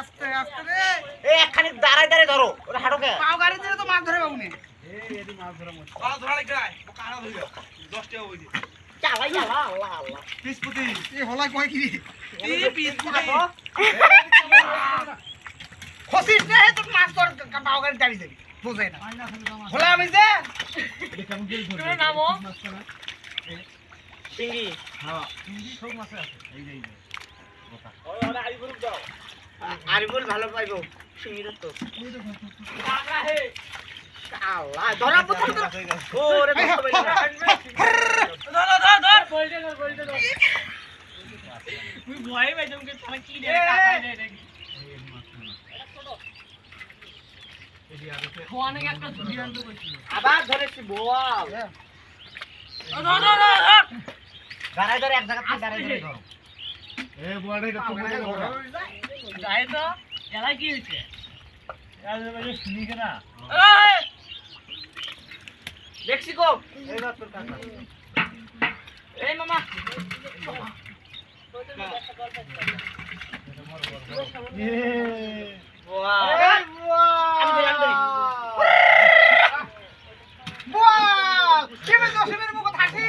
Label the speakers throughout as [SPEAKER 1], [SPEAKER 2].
[SPEAKER 1] আস্তে আস্তে রে।
[SPEAKER 2] এই একখানি দাঁড়ায় দাঁড়ায় ধরো। ওরা হাঁটোকে।
[SPEAKER 1] পাও গাড়ি দিলে তো মাছ ধরে পাবো না
[SPEAKER 3] মাছ ধরা লাগে কানা ধরিল দশ টাকা ওই
[SPEAKER 2] চালাই চালা আল্লাহ আল্লাহ।
[SPEAKER 3] পিসপুতি।
[SPEAKER 1] এ হলাই কয় কি?
[SPEAKER 3] এই পিসপুতি?
[SPEAKER 1] খসিস না হে তোর মাছ তোর পাও গাড়ি দাঁড়িয়ে দেবি। বুঝাই না। হলা আমি যে
[SPEAKER 2] চিংড়ি আরিফুল ভালো পাইবো। চিংড়ি তো। আল্লাহ ধরা প্রথম ধরা। ওরে কষ্ট পাইলা আবার ধরেছি বোয়াল দাঁড়ায় ধরে এক জায়গা থেকে দাঁড়ায় ধরে। ধরো। মেক্সিকো এইবার তোর কাকা এই! মামা। Wow. আমি ধরি, আমি ধরি।
[SPEAKER 1] বুয়া কেমন দশমের মুখ থাকি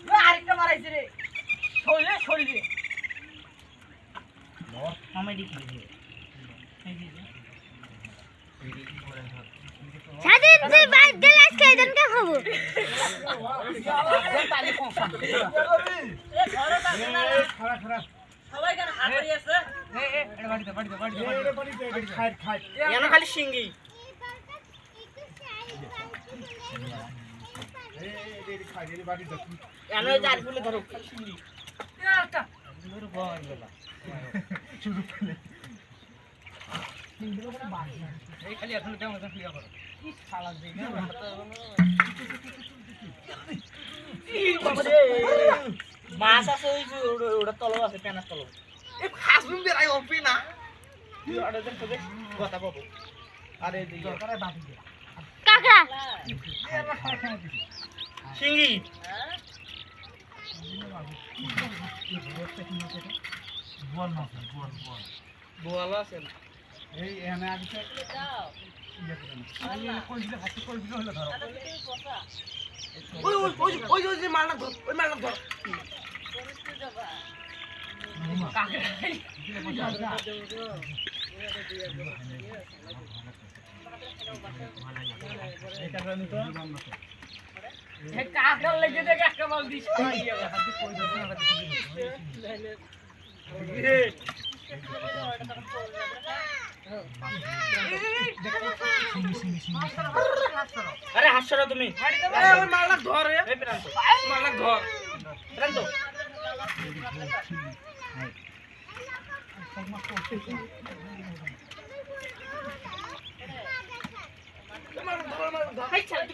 [SPEAKER 2] আমরা আরেকটা মারাইছে রে। শরীরে, শরীরে। মামা এদিকে
[SPEAKER 4] এদিনকে খাব
[SPEAKER 2] এনো খালি শিঙ্গি এনো এই যে আরিফুলে ধরো খালি শিঙ্গি মাছ আছে ওই যে ওটা- তলব আছে পেনার তলব
[SPEAKER 1] এই হাসুন বেড়াই অপি না
[SPEAKER 2] তুই অর্ডার দেন তোকে কথা পাবো আরে বোয়াল আছে না?
[SPEAKER 1] ওই ওই ওই ওই ওই যে মালটা ধর ওই মালটা ধর
[SPEAKER 2] আরে হাসছো না তুমি?
[SPEAKER 1] মালটা ধর ধর।
[SPEAKER 2] প্রান্ত। হাই ছাড়